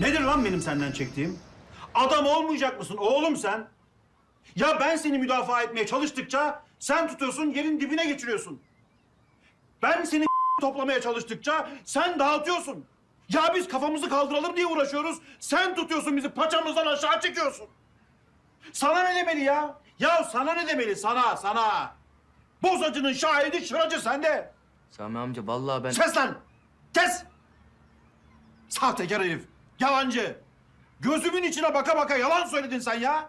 Nedir lan benim senden çektiğim? Adam olmayacak mısın oğlum sen? Ya ben seni müdafaa etmeye çalıştıkça sen tutuyorsun yerin dibine geçiriyorsun. Ben seni toplamaya çalıştıkça sen dağıtıyorsun. Ya biz kafamızı kaldıralım diye uğraşıyoruz. Sen tutuyorsun bizi paçamızdan aşağı çekiyorsun. Sana ne demeli ya? Ya sana ne demeli sana sana? Bozacının şahidi şıracı sende. Sami amca vallahi ben... Kes lan! Kes! Sahtekar herif, yalancı. Gözümün içine baka baka yalan söyledin sen ya.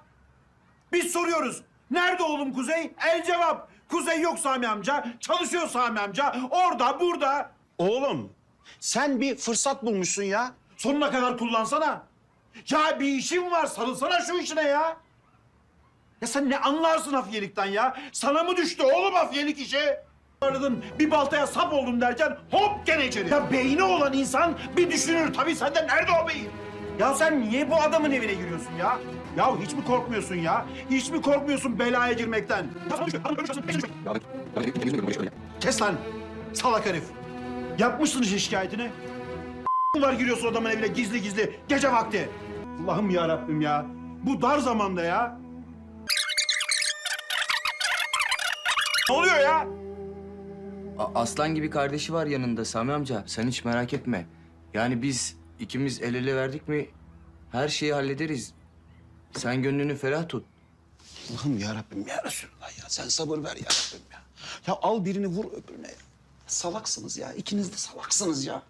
Biz soruyoruz. Nerede oğlum Kuzey? El cevap. Kuzey yok Sami amca. Çalışıyor Sami amca. Orada, burada. Oğlum, sen bir fırsat bulmuşsun ya. Sonuna kadar kullansana. Ya bir işin var. Sarılsana şu işine ya. Ya sen ne anlarsın hafiyelikten ya? Sana mı düştü oğlum hafiyelik işi? Aradın bir baltaya sap oldum derken hop gene içeri. Ya beyni olan insan bir düşünür. Tabii sende nerede o beyin? Ya sen niye bu adamın evine giriyorsun ya? Ya hiç mi korkmuyorsun ya? Hiç mi korkmuyorsun belaya girmekten? Kes lan salak herif. Yapmışsın işin şikayetini. var giriyorsun adamın evine gizli gizli gece vakti. Allah'ım ya Rabbim ya. Bu dar zamanda ya. Aslan gibi kardeşi var yanında Sami amca. Sen hiç merak etme. Yani biz ikimiz el ele verdik mi her şeyi hallederiz. Sen gönlünü ferah tut. Allah'ım ya Rabbim ya Resulallah ya. Sen sabır ver ya Rabbim ya. Ya al birini vur öbürüne ya. Salaksınız ya. İkiniz de salaksınız ya.